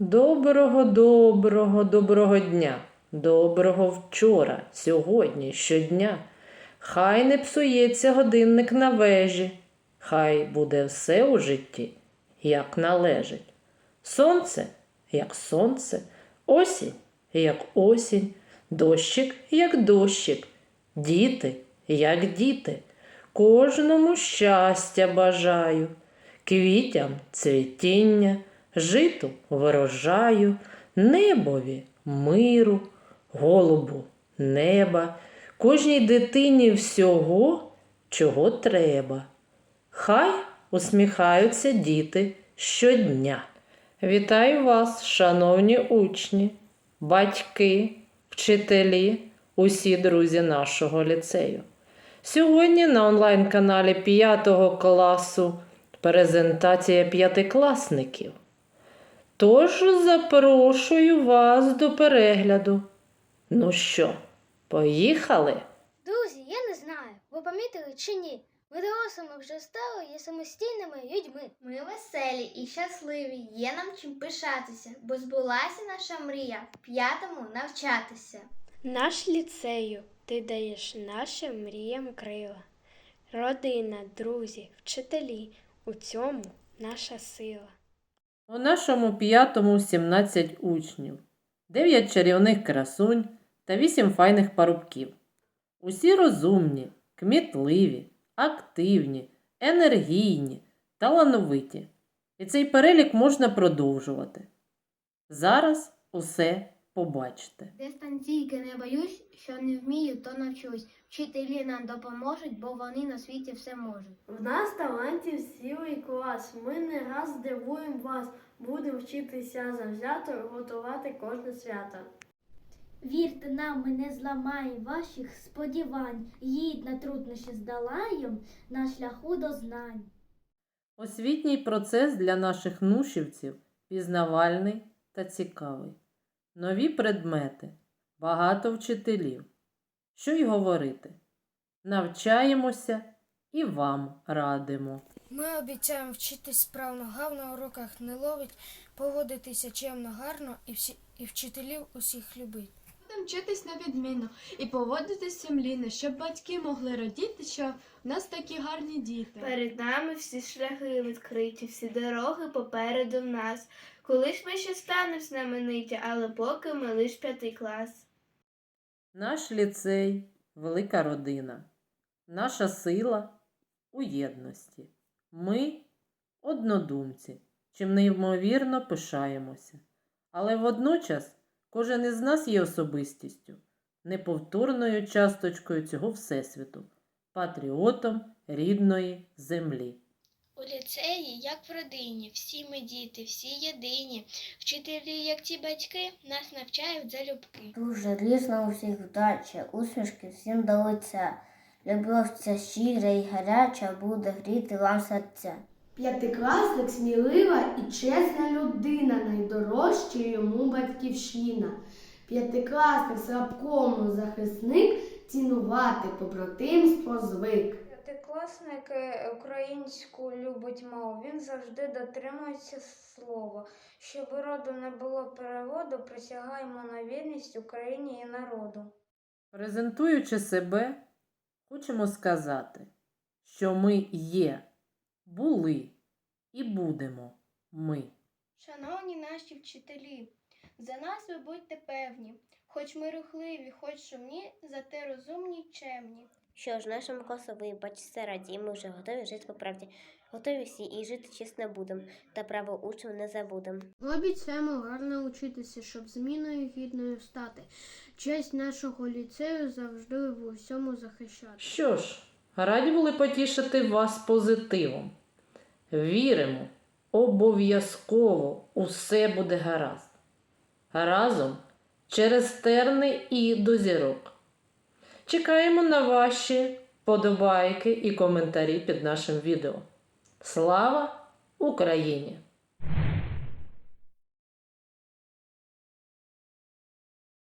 Доброго, доброго, доброго дня. Доброго вчора, сьогодні, щодня. Хай не псується годинник на вежі. Хай буде все у житті, як належить. Сонце, як сонце, осінь, як осінь, дощик, як дощик, діти, як діти. Кожному щастя бажаю, квітям цвітіння, житу врожаю, небові миру, голубу неба, кожній дитині всього, чого треба. Хай усміхаються діти щодня. Вітаю вас, шановні учні, батьки, вчителі, усі друзі нашого ліцею. Сьогодні на онлайн-каналі 5 класу презентація п'ятикласників. Тож запрошую вас до перегляду. Ну що, поїхали? Друзі, я не знаю, ви помітили чи ні. Ми дорослими вже стали є самостійними людьми. Ми веселі і щасливі, є нам чим пишатися, бо збулася наша мрія в п'ятому навчатися. Наш ліцею, ти даєш нашим мріям крила. Родина, друзі, вчителі у цьому наша сила. У нашому п'ятому 17 учнів, 9 чарівних красунь та 8 файних парубків. Усі розумні, кмітливі, активні, енергійні, талановиті. І цей перелік можна продовжувати. Зараз усе побачите. Дистанційки не боюсь, що не вмію, то навчусь. Вчителі нам допоможуть, бо вони на світі все можуть. В нас талантів цілий клас. Ми не раз здивуємо вас. Будемо вчитися завзято готувати кожне свято. Вірте нам, ми не зламаємо ваших сподівань. Гідно труднощі здолаєм на шляху до знань. Освітній процес для наших нушівців пізнавальний та цікавий. Нові предмети, багато вчителів. Що й говорити? Навчаємося і вам радимо. Ми обіцяємо вчитись справно, гав на уроках не ловить, поводитися чемно, гарно і, всі, і вчителів усіх любить. Будемо вчитись на відміну і поводитись сумлінно, щоб батьки могли радіти, що в нас такі гарні діти. Перед нами всі шляхи відкриті, всі дороги попереду в нас. Колись ми ще станемо знамениті, але поки ми лиш п'ятий клас. Наш ліцей велика родина. Наша сила у єдності. Ми однодумці, чим неймовірно пишаємося. Але водночас кожен із нас є особистістю, неповторною часточкою цього Всесвіту, патріотом рідної землі. У ліцеї, як в родині, всі ми діти, всі єдині. Вчителі, як ті батьки, нас навчають залюбки. Дуже різна у всіх вдача, усмішки всім до лиця. Любов ця щира і гаряча буде гріти вам серця. П'ятикласник смілива і чесна людина, найдорожча йому батьківщина. П'ятикласник слабкому захисник цінувати побратимство звик. П'ятикласник е, українську любить мову. Він завжди дотримується слова. Щоб роду не було переводу, присягаємо на вірність Україні і народу. Презентуючи себе, хочемо сказати, що ми є, були і будемо ми. Шановні наші вчителі, за нас ви будьте певні, хоч ми рухливі, хоч шумні, зате розумні й чемні. Що ж, нашому класу ви бачите раді, ми вже готові жити по правді. Готові всі і жити чесно будем, та право учнів не забудем. Ми обіцяємо гарно учитися, щоб зміною гідною стати. Честь нашого ліцею завжди в усьому захищати. Що ж, раді були потішити вас позитивом. Віримо, обов'язково усе буде гаразд. Разом через терни і до зірок. Чекаємо на ваші подобайки і коментарі під нашим відео. Слава Україні!